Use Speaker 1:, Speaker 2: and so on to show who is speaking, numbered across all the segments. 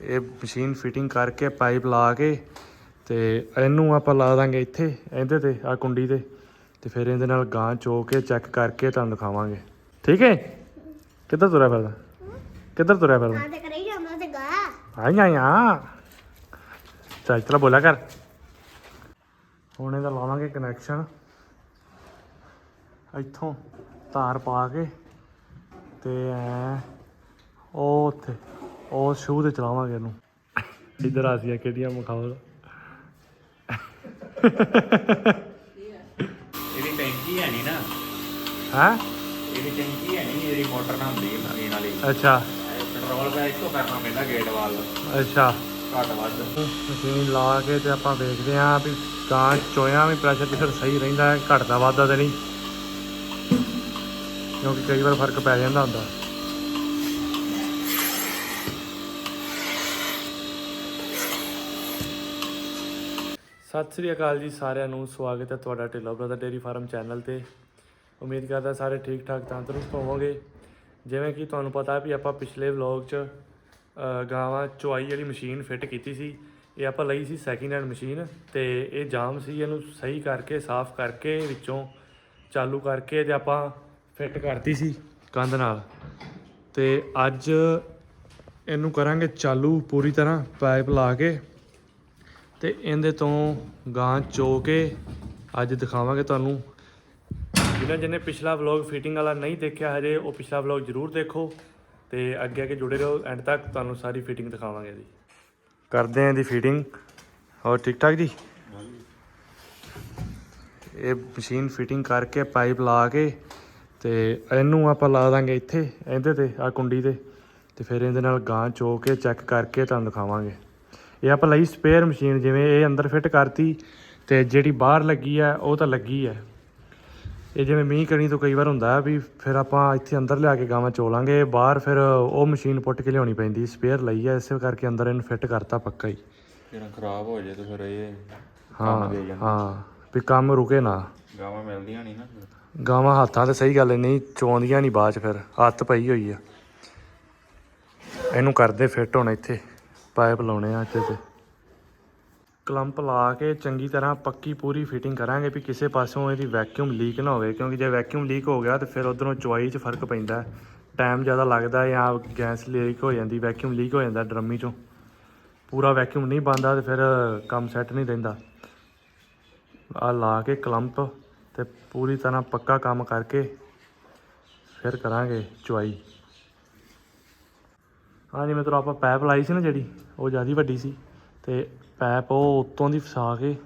Speaker 1: ਇਹ machine fitting ਕਰਕੇ pipe ਲਾ ਕੇ ਤੇ ਇਹਨੂੰ ਆਪਾਂ ਲਾ ਦਾਂਗੇ ਇੱਥੇ ਇਹਦੇ ਤੇ ਆ ਕੁੰਡੀ ਤੇ ਤੇ ਫਿਰ ਇਹਦੇ ਨਾਲ ਗਾਂ ਚੋ ਕੇ ਚੈੱਕ ਕਰਕੇ ਤੁਹਾਨੂੰ ਦਿਖਾਵਾਂਗੇ। ਠੀਕ ਹੈ? ਕਿੱਧਰ ਤੁਰਿਆ ਫਿਰਦਾ? ਕਿੱਧਰ ਤੁਰਿਆ ਫਿਰਦਾ?
Speaker 2: ਹਾਂ ਤੇ ਕਰੀ ਜਾਂਦਾ ਤੇ ਗਾ
Speaker 1: ਆਈਆਂ ਆ। ਚੱਲ ਚਲਾ ਬੋਲਿਆ ਕਰ। ਹੁਣ ਇਹਦਾ ਲਾਵਾਂਗੇ ਕਨੈਕਸ਼ਨ ਇੱਥੋਂ ਤਾਰ ਪਾ ਕੇ ਤੇ ਐ ਉਹ ਉੱਥੇ। ਉਹ ਸ਼ੂ ਤੇ ਚਲਾਵਾਂਗੇ ਇਹਨੂੰ। ਇੱਧਰ ਆ ਸੀ ਕਿਹੜੀਆਂ ਮਖਾਉਲ
Speaker 3: ਇਹਦੀ ਟੈਂਕੀ ਹੈ ਨਹੀਂ ਨਾ।
Speaker 1: ਹੈ?
Speaker 3: ਇਹਦੀ ਟੈਂਕੀ ਹੈ ਨਹੀਂ ਇਹਦੀ ਮੋਟਰ ਨਾਲ ਹੁੰਦੀ ਹੈ ਮਸ਼ੀਨ ਵਾਲੀ।
Speaker 1: ਅੱਛਾ।
Speaker 3: ਪੈਟਰੋਲ ਦਾ ਇੱਕੋ ਕਰਨਾ ਪੈਂਦਾ ਗੇਟ ਵਾਲ।
Speaker 1: ਅੱਛਾ।
Speaker 3: ਘੱਟ ਵੱਧ।
Speaker 1: ਮਸ਼ੀਨ ਲਾ ਕੇ ਤੇ ਆਪਾਂ ਵੇਖਦੇ ਆਂ ਵੀ ਗਾਂ ਚੋਇਆ ਵੀ ਪ੍ਰੈਸ਼ਰ ਪ੍ਰੈਸ਼ਰ ਸਹੀ ਰਹਿੰਦਾ ਹੈ ਘਟਦਾ ਵੱਧਦਾ ਤੇ ਨਹੀਂ। ਕਿਉਂਕਿ ਕਈ ਵਾਰ ਫ਼ਰਕ ਪੈ ਜਾਂਦਾ ਹੁੰਦਾ। ਸਤਿ ਸ੍ਰੀ ਅਕਾਲ ਜੀ ਸਾਰਿਆਂ ਨੂੰ ਸਵਾਗਤ ਹੈ ਤੁਹਾਡਾ Dhillon brother dairy farm channel ਤੇ। ਉਮੀਦ ਕਰਦਾ ਸਾਰੇ ਠੀਕ ਠਾਕ ਤੰਦਰੁਸਤ ਹੋਵੋਗੇ। ਜਿਵੇਂ ਕਿ ਤੁਹਾਨੂੰ ਪਤਾ ਵੀ ਆਪਾਂ ਪਿਛਲੇ ਵਲੌਗ 'ਚ ਅ, ਗਾਵਾਂ ਚੁਆਈ ਵਾਲੀ ਮਸ਼ੀਨ ਫਿੱਟ ਕੀਤੀ ਸੀ। ਇਹ ਆਪਾਂ ਲਈ ਸੀ ਸੈਕਿੰਡ ਹੈਂਡ ਮਸ਼ੀਨ ਤੇ ਇਹ ਜਾਮ ਸੀ ਇਹਨੂੰ ਸਹੀ ਕਰਕੇ ਸਾਫ਼ ਕਰਕੇ ਵਿੱਚੋਂ ਚਾਲੂ ਕਰਕੇ ਤੇ ਆਪਾਂ ਫਿੱਟ ਕਰਤੀ ਸੀ ਕੰਧ ਨਾਲ। ਤੇ ਅੱਜ ਇਹਨੂੰ ਕਰਾਂਗੇ ਚਾਲੂ ਪੂਰੀ ਤਰ੍ਹਾਂ ਪਾਈਪ ਲਾ ਕੇ। ਤੇ ਇਹਦੇ ਤੋਂ ਗਾਂ ਚੋ ਕੇ ਅੱਜ ਦਿਖਾਵਾਂਗੇ ਤੁਹਾਨੂੰ। ਜਿਨ੍ਹਾਂ ਜਿਹਨੇ ਪਿਛਲਾ ਵਲੌਗ ਫਿਟਿੰਗ ਵਾਲਾ ਨਹੀਂ ਦੇਖਿਆ ਹਜੇ, ਉਹ ਪਿਛਲਾ ਵਲੌਗ ਜ਼ਰੂਰ ਦੇਖੋ ਤੇ ਅੱਗੇ ਅੱਗੇ ਜੁੜੇ ਰਹੋ ਐਂਡ ਤੱਕ ਤੁਹਾਨੂੰ ਸਾਰੀ ਫਿਟਿੰਗ ਦਿਖਾਵਾਂਗੇ ਜੀ। ਕਰਦੇ ਆਂ ਇਹਦੀ ਫਿਟਿੰਗ ਹੋਰ ਠੀਕ ਠਾਕ ਜੀ? ਇਹ ਮਸ਼ੀਨ ਫਿਟਿੰਗ ਕਰਕੇ ਪਾਈਪ ਲਾ ਕੇ ਤੇ ਇਹਨੂੰ ਆਪਾਂ ਲਾ ਦਾਂਗੇ ਇੱਥੇ, ਇਹਦੇ ਤੇ ਆ ਕੁੰਡੀ ਤੇ। ਤੇ ਫਿਰ ਇਹਦੇ ਨਾਲ ਗਾਂ ਚੋ ਕੇ ਚੈੱਕ ਕਰਕੇ ਤੁਹਾਨੂੰ ਦਿਖਾਵਾਂਗੇ। ਇਹ ਆਪਾਂ ਲਈ ਸਪੇਅਰ ਮਸ਼ੀਨ ਜਿਵੇਂ ਇਹ ਅੰਦਰ ਫਿੱਟ ਕਰਤੀ ਤੇ ਜਿਹੜੀ ਬਾਹਰ ਲੱਗੀ ਆ ਉਹ ਤਾਂ ਲੱਗੀ ਆ। ਇਹ ਜਿਵੇਂ ਮੀਂਹ ਕਣੀ ਤੋਂ ਕਈ ਵਾਰ ਹੁੰਦਾ ਵੀ ਫਿਰ ਆਪਾਂ ਇੱਥੇ ਅੰਦਰ ਲਿਆ ਕੇ ਗਾਵਾਂ ਚੋਲਾਂਗੇ ਬਾਹਰ ਫਿਰ ਉਹ ਮਸ਼ੀਨ ਪੁੱਟ ਕੇ ਲਿਆਉਣੀ ਪੈਂਦੀ ਸਪੇਅਰ ਲਈ ਆ ਇਸੇ ਕਰਕੇ ਅੰਦਰ ਇਹਨੂੰ ਫਿੱਟ ਕਰਤਾ ਪੱਕਾ ਹੀ।
Speaker 3: ਜਿਹੜਾ ਖਰਾਬ ਹੋ ਜਾਏ ਤਾਂ ਫਿਰ ਇਹ
Speaker 1: ਹਾਂ ਹਾਂ ਵੀ ਕੰਮ ਰੁਕੇ ਨਾ।
Speaker 3: ਗਾਵਾਂ ਮਿਲਦੀਆਂ ਨਹੀਂ ਨਾ
Speaker 1: ਗਾਵਾਂ ਹੱਥਾਂ ਤੇ ਸਹੀ ਗੱਲ ਨਹੀਂ ਚੋਂਦੀਆਂ ਨਹੀਂ ਬਾਅਦ ਚ ਫਿਰ ਹੱਥ ਪਈ ਹੋਈ ਆ। ਇਹਨੂੰ ਕਰਦੇ ਫਿੱਟ ਹੁਣ ਇੱਥੇ। ਪਾਈਪ ਲਾਉਣੇ ਆ ਇੱਥੇ ਤੇ। ਕਲੰਪ ਲਾ ਕੇ ਚੰਗੀ ਤਰ੍ਹਾਂ ਪੱਕੀ ਪੂਰੀ ਫਿਟਿੰਗ ਕਰਾਂਗੇ ਵੀ ਕਿਸੇ ਪਾਸਿਓਂ ਇਹਦੀ ਵੈਕਿਊਮ ਲੀਕ ਨਾ ਹੋਵੇ, ਕਿਉਂਕਿ ਜੇ ਵੈਕਿਊਮ ਲੀਕ ਹੋ ਗਿਆ ਤਾਂ ਫਿਰ ਉਧਰੋਂ ਚੁਆਈ 'ਚ ਫ਼ਰਕ ਪੈਂਦਾ ਟਾਈਮ ਜ਼ਿਆਦਾ ਲੱਗਦਾ ਜਾਂ ਗੈਸ ਲੀਕ ਹੋ ਜਾਂਦੀ ਵੈਕਿਊਮ ਲੀਕ ਹੋ ਜਾਂਦਾ ਡਰਮੀ 'ਚੋਂ। ਪੂਰਾ ਵੈਕਿਊਮ ਨਹੀਂ ਬੰਦਾ ਤੇ ਫਿਰ ਕੰਮ ਸੈੱਟ ਨਹੀਂ ਰਹਿੰਦਾ ਆ ਲਾ ਕੇ ਕਲੰਪ ਤੇ ਪੂਰੀ ਤਰ੍ਹਾਂ ਪੱਕਾ ਕੰਮ ਕਰਕੇ ਫਿਰ ਕਰਾਂਗੇ ਚੁਆਈ। ਹਾਂਜੀ ਮਿੱਤਰੋ ਆਪਾਂ ਪੈਪ ਲਾਈ ਸੀ ਨਾ ਜਿਹੜੀ, ਉਹ ਜ਼ਿਆਦਾ ਵੱਡੀ ਸੀ ਤੇ ਪੈਪ ਉਹ ਉੱਤੋਂ ਦੀ ਫਸਾ ਕੇ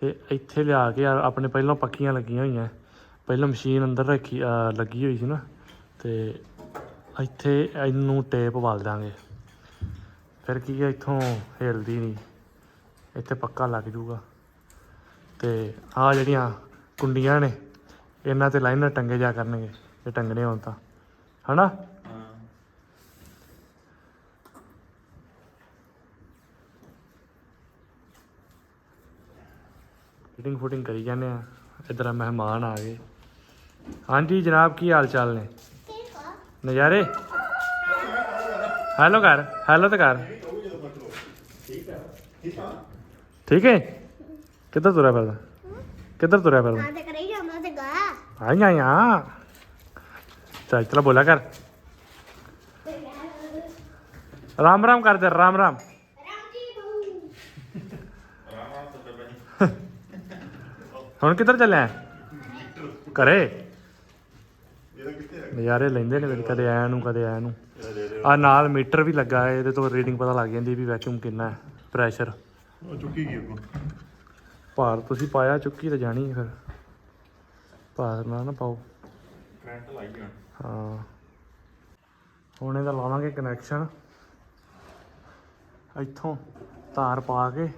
Speaker 1: ਤੇ ਇੱਥੇ ਲਿਆ ਕੇ ਆਪਣੇ ਪਹਿਲਾਂ ਪੱਕੀਆਂ ਲੱਗੀਆਂ ਹੋਈਆਂ। ਪਹਿਲਾਂ ਮਸ਼ੀਨ ਅੰਦਰ ਰੱਖੀ ਲੱਗੀ ਹੋਈ ਸੀ ਨਾ। ਤੇ ਇੱਥੇ ਇਹਨੂੰ ਟੇਪ ਵਾਲ ਦਾਂਗੇ। ਫਿਰ ਕੀ ਹੈ ਇੱਥੋਂ ਹਿਲਦੀ ਨਹੀਂ। ਇੱਥੇ ਪੱਕਾ ਲੱਗ ਜੂਗਾ। ਤੇ ਆ ਜਿਹੜੀਆਂ ਕੁੰਡੀਆਂ ਨੇ, ਇਹਨਾਂ ਤੇ ਲਾਈਨਰ ਟੰਗੇ ਜਾ ਕਰਨਗੇ, ਜੇ ਟੰਗਣੇ ਹੋਣ ਤਾਂ। ਹਨਾ? ਫਿਟਿੰਗ ਫੁਟਿੰਗ ਕਰੀ ਜਾਂਦੇ ਆ। ਇਧਰ ਮਹਿਮਾਨ ਆ ਗਏ। ਹਾਂਜੀ ਜਨਾਬ ਕੀ ਹਾਲ ਚਾਲ ਨੇ? ਨਜ਼ਾਰੇ? ਹੈਲੋ ਕਰ ਹੈਲੋ ਤੇ ਕਰ ਠੀਕ ਹੈ? ਕਿੱਧਰ ਤੁਰਿਆ ਫਿਰਦਾ? ਕਿੱਧਰ ਤੁਰਿਆ ਫਿਰਦਾ?
Speaker 2: ਹਾਂ ਤੇ ਕਰੀ ਜਾਂਦਾ ਤੇ ਗਾ।
Speaker 1: ਚੱਲ ਚਲਾ ਬੋਲਿਆ ਕਰ। ਰਾਮ ਰਾਮ ਕਰ ਦੇ ਰਾਮ ਰਾਮ
Speaker 2: ਰਾਮਜੀ ਬਹੂ
Speaker 1: ਹੁਣ ਕਿੱਧਰ ਚੱਲਿਆ? ਘਰੇ? ਨਜ਼ਾਰੇ ਲੈਂਦੇ ਨੇ ਫਿਰ ਕਦੇ ਆਇਆ ਨੂੰ ਕਦੇ ਆਇਆ ਨੂੰ। ਆ ਨਾਲ ਮੀਟਰ ਵੀ ਲੱਗਾ ਹੈ ਇਹਦੇ ਤੋਂ ਰੀਡਿੰਗ ਪਤਾ ਲੱਗ ਜਾਂਦੀ ਵੀ ਵੈਕਿਊਮ ਕਿੰਨਾ ਹੈ ਪ੍ਰੈਸ਼ਰ
Speaker 4: ਚੁੱਕੀ ਗਈ ਅੱਗੋਂ।
Speaker 1: ਭਾਰ ਤੁਸੀਂ ਪਾਇਆ ਚੁੱਕੀ ਤਾਂ ਜਾਣੀ ਹੈ ਫਿਰ। ਭਾਰ ਨਾ ਨਾ ਪਾਓ।
Speaker 3: ਕਰੰਟ ਲਾਈ ਹੁਣ।
Speaker 1: ਹਾਂ। ਹੁਣ ਇਹਦਾ ਲਾਵਾਂਗੇ ਕਨੈਕਸ਼ਨ ਇੱਥੋਂ ਤਾਰ ਪਾ ਕੇ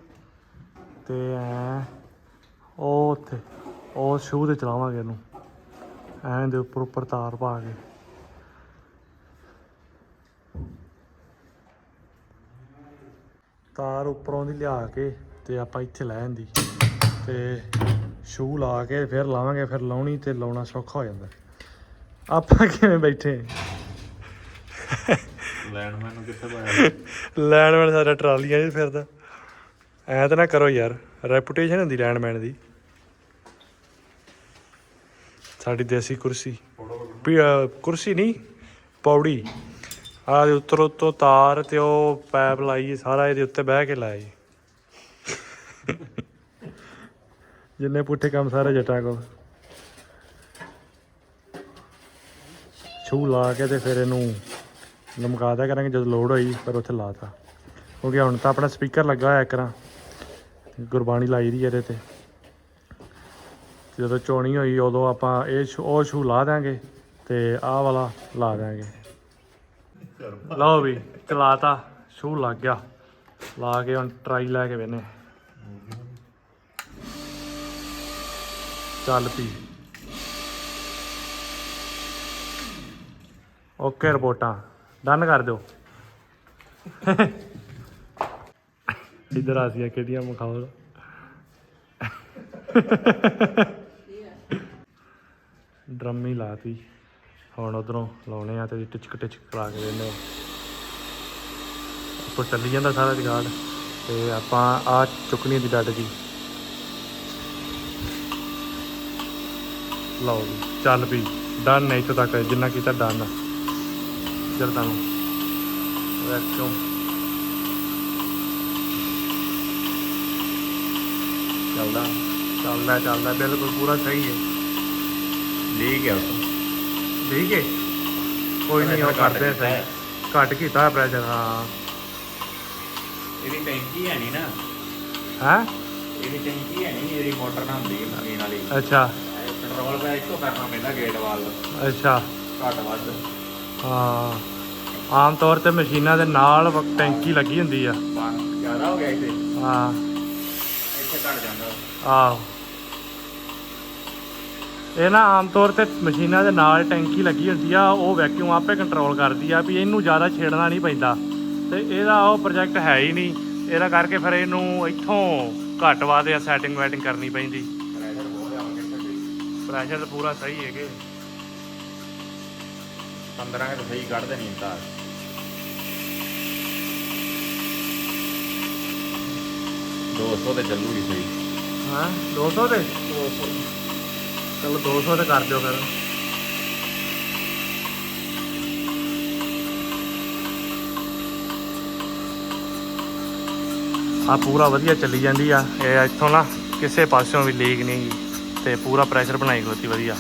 Speaker 1: ਤੇ ਐ ਉਹ ਉੱਥੇ ਉਹ ਸ਼ੂ ਤੇ ਚਲਾਵਾਂਗੇ ਇਹਨੂੰ। ਐਂ ਦੇ ਉੱਪਰ ਉੱਪਰ ਤਾਰ ਪਾ ਕੇ। ਤਾਰ ਉੱਪਰੋਂ ਦੀ ਲਿਆ ਕੇ ਤੇ ਆਪਾਂ ਇੱਥੇ ਲੈ ਜਾਂਦੀ ਤੇ ਸ਼ੂ ਲਾ ਕੇ ਫਿਰ ਲਾਵਾਂਗੇ ਫਿਰ ਲਾਉਣੀ ਤੇ ਲਾਉਣਾ ਸੌਖਾ ਹੋ ਜਾਂਦਾ। ਆਪਾਂ ਕਿਵੇਂ ਬੈਠੇ?
Speaker 3: ਲੈਂਡਮੈਨ ਨੂੰ ਕਿੱਥੇ ਪਾਇਆ?
Speaker 1: ਲੈਂਡਮੈਨ ਸਾਡਾ ਟਰਾਲੀਆਂ 'ਚ ਫਿਰਦਾ। ਐ ਤਾਂ ਨਾ ਕਰੋ ਯਾਰ ਰੈਪੂਟੇਸ਼ਨ ਹੁੰਦੀ ਲੈਂਡਮੈਨ ਦੀ। ਸਾਡੀ ਦੇਸੀ ਕੁਰਸੀ। ਵੀ, ਕੁਰਸੀ ਨਹੀਂ ਪੌੜੀ। ਆਹ ਦੇ ਉੱਤਰ ਉੱਤੋਂ ਤਾਰ ਤੇ ਉਹ ਪੈਪ ਲਾਈ ਸਾਰਾ ਇਹਦੇ ਉੱਤੇ ਬਹਿ ਕੇ ਲਾਇਆ ਜੀ। ਜਿੰਨੇ ਪੁੱਠੇ ਕੰਮ ਸਾਰੇ ਜੱਟਾਂ ਕੋਲ। ਛੂ ਲਾ ਕੇ ਤੇ ਫਿਰ ਇਹਨੂੰ ਲਮਕਾ ਦਿਆ ਕਰਾਂਗੇ ਜਦੋਂ ਲੋਡ ਹੋਈ ਪਰ ਉੱਥੇ ਲਾਤਾ। ਕਿਉਂਕਿ ਹੁਣ ਤਾਂ ਆਪਣਾ ਸਪੀਕਰ ਲੱਗਾ ਹੋਇਆ ਇੱਕ ਨਾ ਗੁਰਬਾਣੀ ਲਾਈ ਦੀ ਇਹਦੇ ਤੇ। ਜਦੋਂ ਚੋਣੀ ਹੋਈ, ਉਦੋਂ ਆਪਾਂ ਇਹ ਸ਼ੂ ਉਹ ਸ਼ੂ ਲਾ ਦਾਂਗੇ ਤੇ ਆਹ ਵਾਲਾ ਲਾ ਦਾਂਗੇ ਲਓ ਵੀ, ਚਲਾਤਾ ਸ਼ੂ ਲੱਗ ਗਿਆ। ਲਾ ਕੇ ਹੁਣ ਟਰਾਈ ਲੈ ਕੇ ਵੇਨੇ ਚੱਲ ਪੀ। ਓਕੇ ਰਿਪੋਰਟਾਂ, ਡਨ ਕਰ ਦਿਓ। ਇੱਧਰ ਆ ਕਿਹੜੀਆਂ ਮਖਾਉਲ ਡਰਮ ਡਰਮੀ ਲਾਤੀ। ਹੁਣ ਉਧਰੋਂ ਲਾਉਣੇ ਆ ਤੇ ਟਿਚਕ ਟਿਚਕ ਕਰਾ ਕੇ ਦਿੰਦੇ ਆ। ਉੱਪਰ ਚੱਲੀ ਜਾਂਦਾ ਸਾਰਾ ਜਗਾੜ। ਤੇ ਆਪਾਂ ਆ ਚੁੱਕਣੀ ਦੀ ਡੱਡ ਜੀ। ਲਓ ਜੀ, ਚੱਲ ਵੀ ਡਨ ਨਹੀਂ ਇੱਥੇ ਤੱਕ, ਜਿੰਨਾ ਕੀਤਾ ਡਨ ਜਰ ਤੁਹਾਨੂੰ ਵੈਕਿਊਮ
Speaker 3: ਚੱਲਦਾ
Speaker 1: ਚੱਲਦਾ ਚੱਲਦਾ, ਬਿਲਕੁਲ ਪੂਰਾ ਸਹੀ ਹੈ।
Speaker 3: ਲੀਕ ਹੈ ਉਸ
Speaker 1: ਠੀਕ ਹੈ। ਕੋਈ ਨਹੀਂ ਉਹ ਕਰਦੇ ਆ ਸਹੀ। ਘੱਟ ਕੀਤਾ ਪ੍ਰੈਸ਼ਰ ਹਾਂ।
Speaker 3: ਇਹਦੀ ਟੈਂਕੀ ਹੈ ਨਹੀਂ ਨਾ।
Speaker 1: ਹੈ?
Speaker 3: ਇਹਦੀ ਟੈਂਕੀ ਹੈ ਨਹੀਂ ਇਹਦੀ ਮੋਟਰ ਨਾਲ ਹੁੰਦੀ ਹੈ ਵਾਲੀ
Speaker 1: ਅੱਛਾ।
Speaker 3: ਪੈਟਰੋਲ ਦਾ ਇੱਕੋ ਕਰਨਾ ਪੈਂਦਾ ਗੇਟ ਵਾਲ
Speaker 1: ਅੱਛਾ।
Speaker 3: ਘੱਟ ਵੱਧ।
Speaker 1: ਹਾਂ। ਆਮ ਤੌਰ ਤੇ ਮਸ਼ੀਨਾਂ ਦੇ ਨਾਲ ਵ- ਟੈਂਕੀ ਲੱਗੀ ਹੁੰਦੀ ਆ।
Speaker 3: ਪਾਣੀ ਜ਼ਿਆਦਾ ਹੋ ਗਿਆ ਇੱਥੇ।
Speaker 1: ਹਾਂ।
Speaker 3: ਇੱਥੇ ਘਟ ਜਾਂਦਾ।
Speaker 1: ਆਹੋ। ਇਹ ਨਾ ਆਮ ਤੌਰ ਤੇ ਮਸ਼ੀਨਾਂ ਦੇ ਨਾਲ ਟੈਂਕੀ ਲੱਗੀ ਹੁੰਦੀ ਆ ਉਹ ਵੈਕਿਊਮ ਆਪੇ ਕੰਟਰੋਲ ਕਰਦੀ ਆ ਵੀ ਇਹਨੂੰ ਜ਼ਿਆਦਾ ਛੇੜਨਾ ਨਹੀਂ ਪੈਂਦਾ। ਤੇ ਇਹਦਾ ਉਹ ਪ੍ਰੋਜੈਕਟ ਹੈ ਹੀ ਨਹੀਂ। ਇਹਦਾ ਕਰਕੇ ਫਿਰ ਇਹਨੂੰ ਇੱਥੋਂ ਘੱਟ ਵੱਧ ਆ ਸੈਟਿੰਗ ਵੈਟਿੰਗ ਕਰਨੀ ਪੈਂਦੀ।
Speaker 3: ਪ੍ਰੈਸ਼ਰ
Speaker 1: ਤਾਂ ਪੂਰਾ ਸਹੀ ਹੈਗੇ।
Speaker 3: 15 ਕਿ ਸਹੀ ਕੱਢਦੇ ਨਹੀਂ ਤਾਂ 200 ਤੇ ਚੱਲੂਗੀ ਸਹੀ।
Speaker 1: ਹਾਂ? 200 ਤੇ? ਚਲੋ 200 ਤੇ ਕਰ ਦਿਓ ਫਿਰ। ਆ ਪੂਰਾ ਵਧੀਆ ਚੱਲੀ ਜਾਂਦੀ ਆ। ਇਹ ਇੱਥੋਂ ਨਾ ਕਿਸੇ ਪਾਸਿਓਂ ਵੀ ਲੀਕ ਨਹੀਂ ਗੀ। ਤੇ ਪੂਰਾ ਪ੍ਰੈਸ਼ਰ ਬਣਾਈ ਖਲੋਤੀ ਵਧੀਆ।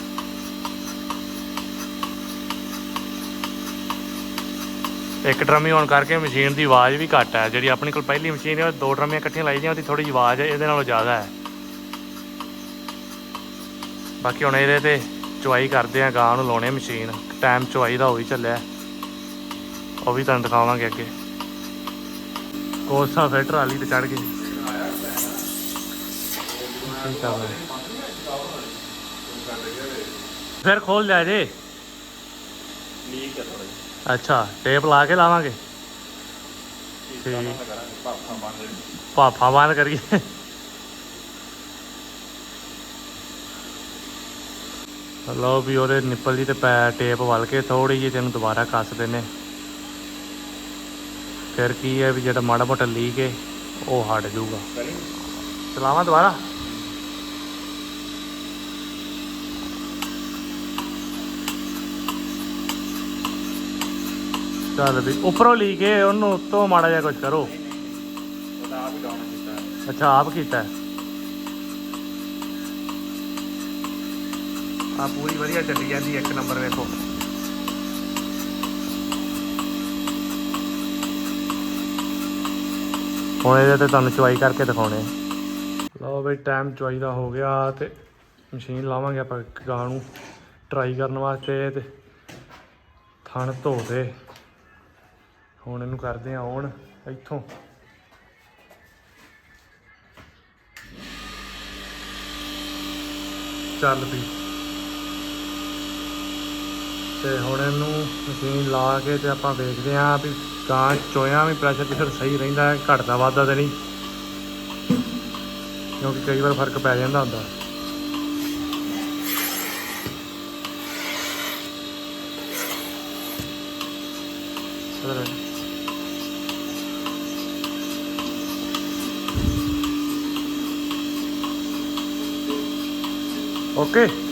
Speaker 1: ਇੱਕ ਡਰਮੀ ਹੋਣ ਕਰਕੇ ਮਸ਼ੀਨ ਦੀ ਆਵਾਜ਼ ਵੀ ਘੱਟ ਹੈ ਜਿਹੜੀ ਆਪਣੇ ਕੋਲ ਪਹਿਲੀ ਮਸ਼ੀਨ ਹੈ ਉਹ ਦੋ ਡਰਮੀਆਂ ਇਕੱਠੀਆਂ ਲਾਈ ਦੀਆਂ, ਉਹਦੀ ਥੋੜੀ ਜਿਹੀ ਆਵਾਜ਼ ਇਹਦੇ ਨਾਲੋਂ ਜ਼ਿਆਦਾ ਹੈ ਬਾਕੀ ਹੁਣ ਇਹਦੇ ਤੇ ਚੁਆਈ ਕਰਦੇ ਆ ਗਾਂ ਨੂੰ ਲਾਉਣੇ ਮਸ਼ੀਨ। ਟਾਈਮ ਚੁਆਈ ਦਾ ਹੋ ਹੀ ਚੱਲਿਆ। ਉਹ ਵੀ ਤੁਹਾਨੂੰ ਦਿਖਾਵਾਂਗੇ ਅੱਗੇ। ਕੋਸਾ ਫਿਰ ਟਰਾਲੀ ਤੇ ਚੜ ਗਏ? ਫਿਰ ਖੋਲ ਲਿਆ ਜੇ।
Speaker 3: ਲੀਕ ਹੈ ਥੋੜਾ
Speaker 1: ਅੱਛਾ ਟੇਪ ਲਾ ਕੇ ਲਾਵਾਂਗੇ।
Speaker 3: ਠੀਕ ਪਾਪਾ ਬੰਦ
Speaker 1: ਕਰੀਏ। ਲਓ ਵੀ ਉਹਦੇ ਨਿੱਪਲ ਜੀ ਤੇ ਪੈ ਟੇਪ ਵਲ ਕੇ ਥੋੜੀ ਜਿਹੀ ਤੈਨੂੰ ਦੁਬਾਰਾ ਕੱਸ ਦਿੰਨੇ ਫਿਰ ਕੀ ਹੈ ਵੀ ਜਿਹੜਾ ਮਾੜਾ ਮੋਟਾ ਲੀਕ ਹੈ ਉਹ ਹਟ ਜਾਊਗਾ। ਚਲਾਵਾਂ ਦੁਬਾਰਾ? ਚੱਲ ਵੀ ਉੱਪਰੋਂ ਲੀਕ ਹੈ ਉਹਨੂੰ ਉੱਤੋਂ ਮਾੜਾ ਜਿਹਾ ਕੁਝ ਕਰੋ। ਅੱਛਾ ਆਪ ਕੀਤਾ ਆ ਪੂਰੀ ਵਧੀਆ ਚੱਲੀ ਜਾਂਦੀ ਇੱਕ ਨੰਬਰ ਵੇਖੋ। ਹੁਣ ਇਹਦੇ ਤੇ ਤੁਹਾਨੂੰ ਚੁਆਈ ਕਰਕੇ ਦਿਖਾਉਣੇ ਲਓ ਬਈ ਟਾਈਮ ਚੁਆਈ ਦਾ ਹੋ ਗਿਆ ਤੇ ਮਸ਼ੀਨ ਲਾਵਾਂਗੇ ਆਪਾਂ ਗਾਂ ਨੂੰ ਟਰਾਈ ਕਰਨ ਵਾਸਤੇ ਤੇ ਥਣ ਧੋ ਦੇ। ਹੁਣ ਇਹਨੂੰ ਕਰਦੇ ਆ ਔਨ ਇੱਥੋਂ। ਚੱਲ ਵੀ ਤੇ ਹੁਣ ਇਹਨੂੰ ਮਸ਼ੀਨ ਲਾ ਕੇ ਤੇ ਆਪਾਂ ਵੇਖਦੇ ਆਂ ਵੀ ਗਾਂ ਚੋਇਆ ਵੀ ਪ੍ਰੈਸ਼ਰ ਪ੍ਰੈਸ਼ਰ ਸਹੀ ਰਹਿੰਦਾ ਹੈ, ਘਟਦਾ ਵਾਧਾ ਤੇ ਨਹੀਂ। ਕਿਉਂਕਿ ਕਈ ਵਾਰ ਫ਼ਰਕ ਪੈ ਜਾਂਦਾ ਹੁੰਦਾ। Okay okay.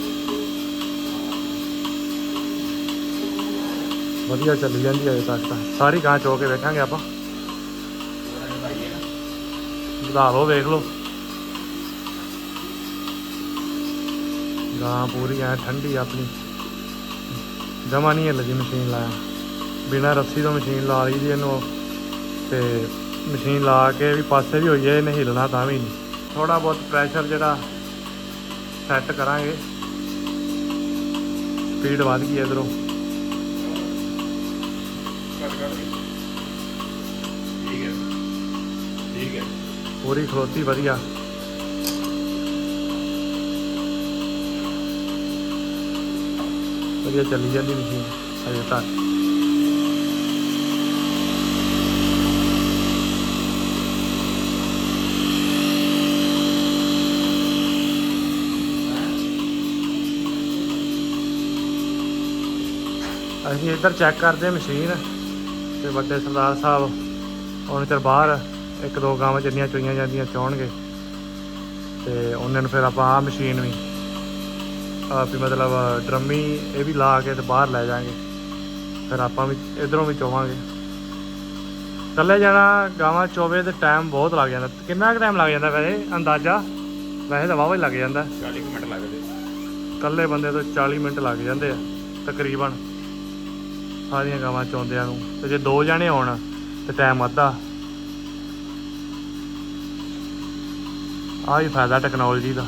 Speaker 1: ਵਧੀਆ ਚੱਲੀ ਜਾਂਦੀ ਹੈ ਅਜੇ ਤੱਕ ਤਾਂ। ਸਾਰੀ ਗਾਂ ਚੋ ਕੇ ਵੇਖਾਂਗੇ ਆਪਾਂ। ਵਧਾ ਲਓ ਵੇਖ ਲਓ। ਗਾਂ ਪੂਰੀ ਐ ਠੰਡੀ ਆਪਣੀ। ਜਮਾ ਨਹੀਂ ਲੱਗੀ ਮਸ਼ੀਨ ਲਾਇਆ। ਬਿਨਾਂ ਰੱਸੀ ਤੋਂ ਮਸ਼ੀਨ ਲਾ ਲਈ ਦੀ ਇਹਨੂੰ। ਤੇ ਮਸ਼ੀਨ ਲਾ ਕੇ ਵੀ ਪਾਸੇ ਵੀ ਹੋਈਏ ਹੈ, ਇਹਨੇ ਹਿੱਲਣਾ ਤਾਂ ਵੀ ਨਹੀਂ। ਥੋੜਾ ਬਹੁਤ ਪ੍ਰੈਸ਼ਰ ਜਿਹੜਾ ਸੈੱਟ ਕਰਾਂਗੇ। ਸਪੀਡ ਵੱਧ ਗਈ ਇਧਰੋਂ।
Speaker 3: ਠੀਕ ਹੈ। ਠੀਕ ਹੈ।
Speaker 1: ਪੂਰੀ ਖਲੋਤੀ ਵਧੀਆ। ਵਧੀਆ ਚੱਲੀ ਜਾਂਦੀ ਮਸ਼ੀਨ ਅਜੇ ਤੱਕ ਅਸੀਂ ਇੱਧਰ ਚੈੱਕ ਕਰਦੇ ਮਸ਼ੀਨ। ਤੇ ਵੱਡੇ ਸਰਦਾਰ ਸਾਹਿਬ ਹੁਣ ਚਿਰ ਬਾਹਰ ਇੱਕ ਦੋ ਗਾਵਾਂ ਜਿੰਨੀਆਂ ਚੋਈਆਂ ਜਾਂਦੀਆਂ ਚੋਣਗੇ ਤੇ ਉਹਨਾਂ ਨੂੰ ਫਿਰ ਆਪਾਂ ਆਹ ਮਸ਼ੀਨ ਵੀ ਆ ਵੀ ਮਤਲਬ ਡਰਮੀ ਇਹ ਵੀ ਲਾ ਕੇ ਤੇ ਬਾਹਰ ਲੈ ਜਾਾਂਗੇ ਫਿਰ ਆਪਾਂ ਵੀ ਇਧਰੋਂ ਵੀ ਚੋਵਾਂਗੇ। ਕੱਲੇ ਜਾਣਾ ਗਾਵਾਂ ਚੋਵੇ ਤੇ ਟਾਈਮ ਬਹੁਤ ਲੱਗ ਜਾਂਦਾ। ਕਿੰਨਾ ਕੁ ਟਾਈਮ ਲੱਗ ਜਾਂਦਾ ਵੈਸੇ? ਅੰਦਾਜ਼ਾ? ਵੈਸੇ ਤਾਂ ਵਾਹਵਾ ਹੀ ਲੱਗ ਜਾਂਦਾ।
Speaker 3: 40 ਕੁ ਮਿੰਟ ਲੱਗਦੇ।
Speaker 1: ਕੱਲੇ ਬੰਦੇ ਤੋਂ 40 ਮਿੰਟ ਲੱਗ ਜਾਂਦੇ ਆ ਤਕਰੀਬਨ। ਸਾਰੀਆਂ ਗਾਵਾਂ ਚੋਂਦਿਆਂ ਨੂੰ। ਤੇ ਜੇ ਦੋ ਜਣੇ ਹੋਣ ਤੇ ਟਾਈਮ ਅੱਧਾ। ਆਹ ਹੀ ਫਾਇਦਾ ਟੈਕਨੋਲੋਜੀ ਦਾ।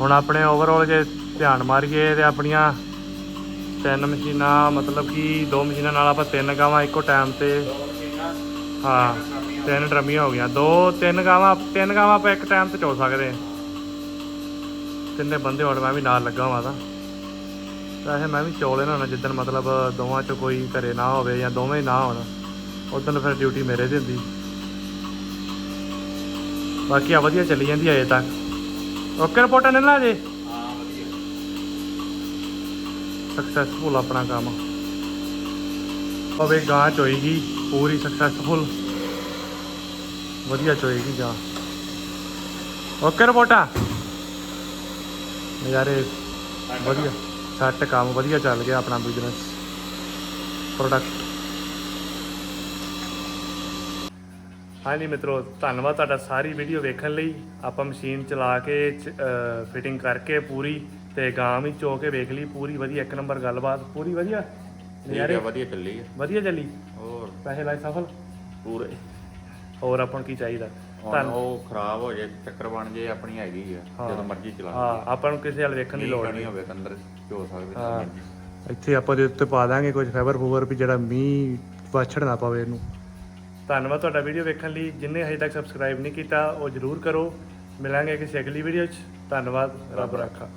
Speaker 1: ਹੁਣ ਆਪਣੇ ਓਵਰਆਲ ਜੇ ਧਿਆਨ ਮਾਰੀਏ ਤੇ ਆਪਣੀਆਂ ਤਿੰਨ ਮਸ਼ੀਨਾਂ, ਮਤਲਬ ਕਿ ਦੋ ਮਸ਼ੀਨਾਂ ਨਾਲ ਆਪਾਂ ਤਿੰਨ ਗਾਵਾਂ ਇੱਕੋ ਟਾਈਮ ਤੇ ਹਾਂ, ਤਿੰਨ ਡਰਮੀਆਂ ਹੋ ਗਈਆਂ। ਦੋ, ਤਿੰਨ ਗਾਵਾਂ ਤਿੰਨ ਗਾਵਾਂ ਆਪਾਂ ਇੱਕ ਟਾਈਮ ਤੇ ਚੋ ਸਕਦੇ ਹਾਂ। ਤਿੰਨੇ ਬੰਦੇ ਹੋਣ, ਮੈਂ ਵੀ ਨਾਲ ਲੱਗਾ ਹਾਂ ਤਾਂ। ਵੈਸੇ ਮੈਂ ਵੀ ਚੋ ਲੈਣਾ ਹੁੰਦਾ ਜਿੱਦਣ ਮਤਲਬ ਦੋਵਾਂ ਚ ਕੋਈ ਘਰੇ ਨਾ ਹੋਵੇ ਜਾਂ ਦੋਵੇਂ ਹੀ ਨਾ ਹੋਣ ਉਦੋਂ ਫਿਰ ਡਿਊਟੀ ਮੇਰੇ ਤੇ ਹੁੰਦੀ। ਬਾਕੀ ਆ ਵਧੀਆ ਚੱਲੀ ਜਾਂਦੀ ਹੈ ਅਜੇ ਤੱਕ। ਓਕੇ ਰਿਪੋਰਟਾਂ ਨੇ ਨਾ ਜੇ।
Speaker 3: ਹਾਂ ਵਧੀਆ।
Speaker 1: ਸਕਸੈਸਫੁਲ ਆਪਣਾ ਕੰਮ। ਹੋਵੇ ਗਾਂ ਚੋਏਗੀ ਪੂਰੀ ਸਕਸੈਸਫੁਲ ਵਧੀਆ ਚੋਏਗੀ ਗਾਂ ਓਕੇ ਰਿਪੋਰਟਾਂ। ਨਜ਼ਾਰੇ ਵਧੀਆ। ਸੈੱਟ ਕੰਮ ਵਧੀਆ ਚੱਲ ਗਿਆ ਆਪਣਾ ਬਿਜ਼ਨਸ ਪ੍ਰੋਡਕਟ ਹਾਂਜੀ ਮਿੱਤਰੋ ਧੰਨਵਾਦ ਤੁਹਾਡਾ ਸਾਰੀ ਵੀਡੀਓ ਵੇਖਣ ਲਈ। ਆਪਾਂ ਮਸ਼ੀਨ ਚਲਾ ਕੇ ਫਿਟਿੰਗ ਕਰਕੇ ਪੂਰੀ ਤੇ ਗਾਂ ਵੀ ਚੋ ਕੇ ਵੇਖ ਲਈ ਪੂਰੀ ਵਧੀਆ ਇੱਕ ਨੰਬਰ ਗੱਲਬਾਤ ਪੂਰੀ ਵਧੀਆ? ਨਜ਼ਾਰੇ
Speaker 3: ਹੈ ਵਧੀਆ ਚੱਲੀ ਹੈ।
Speaker 1: ਵਧੀਆ ਚੱਲੀ?
Speaker 3: ਹੋਰ?
Speaker 1: ਪੈਸੇ ਲਾਏ ਸਫਲ?
Speaker 3: ਪੂਰੇ।
Speaker 1: ਹੋਰ ਆਪਾਂ ਨੂੰ ਕੀ ਚਾਹੀਦਾ?
Speaker 3: ਹੁਣ ਉਹ ਖਰਾਬ ਹੋ ਜੇ ਚੱਕਰ ਬਣ ਜੇ ਆਪਣੀ ਹੈਗੀ ਆ
Speaker 1: ਹਾਂ।
Speaker 3: ਜਦੋਂ ਮਰਜ਼ੀ ਚਲਾ
Speaker 1: ਹਾਂ ਆਪਾਂ ਨੂੰ ਕਿਸੇ ਵੱਲ ਵੇਖਣ ਦੀ ਲੋੜ
Speaker 3: ਨਹੀਂ ਹੋਵੇ ਅੰਦਰ ਚੋ ਸਕਦੇ
Speaker 1: ਹਾਂ।
Speaker 3: ਹਾਂ
Speaker 1: ਇੱਥੇ ਆਪਾਂ ਦੇ ਉੱਤੇ ਪਾ ਦਾਂਗੇ ਕੁਝ ਫਾਈਬਰ ਫੂਬਰ ਵੀ ਜਿਹੜਾ ਮੀਂਹ ਵਾਛੜ ਨਾ ਪਵੇ ਇਹਨੂੰ। ਧੰਨਵਾਦ ਤੁਹਾਡਾ ਵੀਡੀਓ ਵੇਖਣ ਲਈ। ਜਿੰਨੇ ਹਜੇ ਤੱਕ ਸਬਸਕ੍ਰਾਈਬ ਨਹੀਂ ਕੀਤਾ ਉਹ ਜਰੂਰ ਕਰੋ। ਮਿਲਾਂਗੇ ਕਿਸੇ ਅਗਲੀ ਵੀਡੀਓ 'ਚ। ਧੰਨਵਾਦ। ਰੱਬ ਰਾਖਾ।